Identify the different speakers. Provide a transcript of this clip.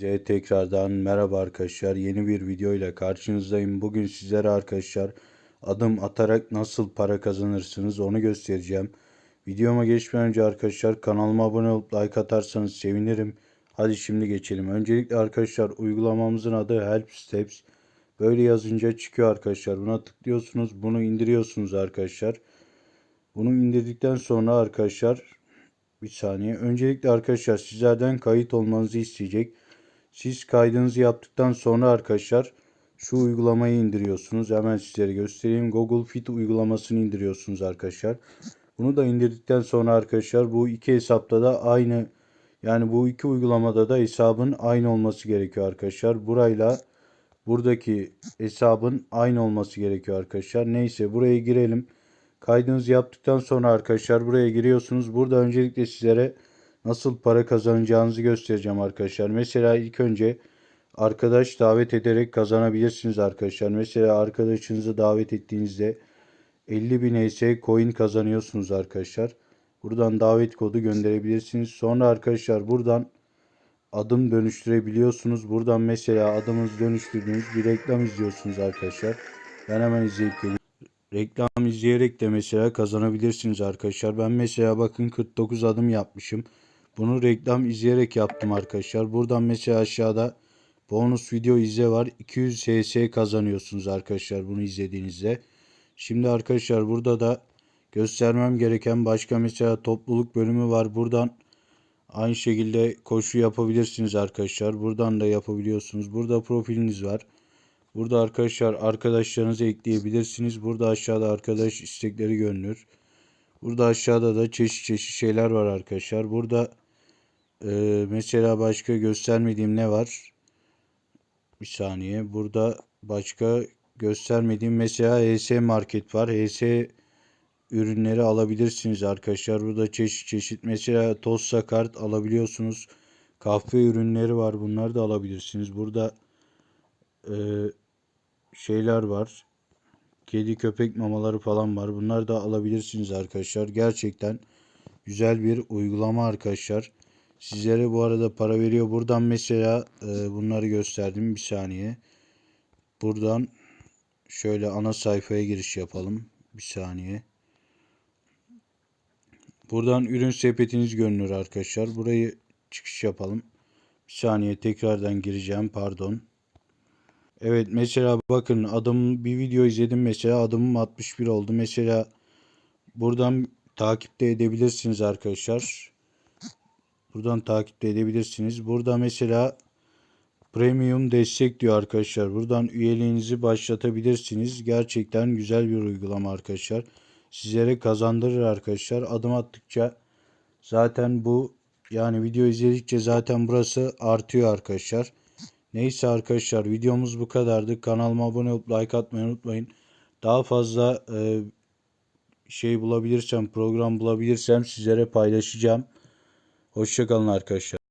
Speaker 1: Size tekrardan merhaba arkadaşlar. Yeni bir video ile karşınızdayım. Bugün sizlere arkadaşlar adım atarak nasıl para kazanırsınız onu göstereceğim. Videoma geçmeden önce arkadaşlar kanalıma abone olup like atarsanız sevinirim. Hadi şimdi geçelim. Öncelikle arkadaşlar uygulamamızın adı Help Steps. Böyle yazınca çıkıyor arkadaşlar. Buna tıklıyorsunuz. Bunu indiriyorsunuz arkadaşlar. Bunu indirdikten sonra arkadaşlar bir saniye. Öncelikle arkadaşlar sizlerden kayıt olmanızı isteyecek. Siz kaydınızı yaptıktan sonra arkadaşlar şu uygulamayı indiriyorsunuz. Hemen sizlere göstereyim. Google Fit uygulamasını indiriyorsunuz arkadaşlar. Bunu da indirdikten sonra arkadaşlar bu iki hesapta da aynı yani bu iki uygulamada da hesabın aynı olması gerekiyor arkadaşlar. Burayla buradaki hesabın aynı olması gerekiyor arkadaşlar. Neyse buraya girelim. Kaydınızı yaptıktan sonra arkadaşlar buraya giriyorsunuz. Burada öncelikle sizlere nasıl para kazanacağınızı göstereceğim arkadaşlar. Mesela ilk önce arkadaş davet ederek kazanabilirsiniz arkadaşlar. Mesela arkadaşınızı davet ettiğinizde 50.000 ES coin kazanıyorsunuz arkadaşlar. Buradan davet kodu gönderebilirsiniz. Sonra arkadaşlar buradan adım dönüştürebiliyorsunuz. Buradan mesela adımınızı dönüştürdüğünüz bir reklam izliyorsunuz arkadaşlar. Ben hemen izleyip geleyim. Reklam izleyerek de mesela kazanabilirsiniz arkadaşlar. Ben mesela bakın 49 adım yapmışım. Bunu reklam izleyerek yaptım arkadaşlar. Buradan mesela aşağıda bonus video izle var. 200 CS kazanıyorsunuz arkadaşlar bunu izlediğinizde. Şimdi arkadaşlar burada da göstermem gereken başka mesela topluluk bölümü var. Buradan aynı şekilde koşu yapabilirsiniz arkadaşlar. Buradan da yapabiliyorsunuz. Burada profiliniz var. Burada arkadaşlar arkadaşlarınızı ekleyebilirsiniz. Burada aşağıda arkadaş istekleri görünür. Burada aşağıda da çeşit çeşit şeyler var arkadaşlar. Burada e, mesela başka göstermediğim ne var? Bir saniye. Burada başka göstermediğim mesela HS Market var. HS ürünleri alabilirsiniz arkadaşlar. Burada çeşit çeşit mesela Tosta kart alabiliyorsunuz. Kahve ürünleri var. Bunları da alabilirsiniz. Burada e, şeyler var. Kedi köpek mamaları falan var. Bunları da alabilirsiniz arkadaşlar. Gerçekten güzel bir uygulama arkadaşlar. Sizlere bu arada para veriyor. Buradan mesela e, bunları gösterdim. Bir saniye. Buradan şöyle ana sayfaya giriş yapalım. Bir saniye. Buradan ürün sepetiniz görünür arkadaşlar. Burayı çıkış yapalım. Bir saniye tekrardan gireceğim. Pardon. Evet mesela bakın adım bir video izledim mesela adımım 61 oldu. Mesela buradan takipte edebilirsiniz arkadaşlar. Buradan takipte edebilirsiniz. Burada mesela premium destek diyor arkadaşlar. Buradan üyeliğinizi başlatabilirsiniz. Gerçekten güzel bir uygulama arkadaşlar. Sizlere kazandırır arkadaşlar. Adım attıkça zaten bu yani video izledikçe zaten burası artıyor arkadaşlar. Neyse arkadaşlar videomuz bu kadardı. Kanalıma abone olup like atmayı unutmayın. Daha fazla e, şey bulabilirsem, program bulabilirsem sizlere paylaşacağım. Hoşçakalın arkadaşlar.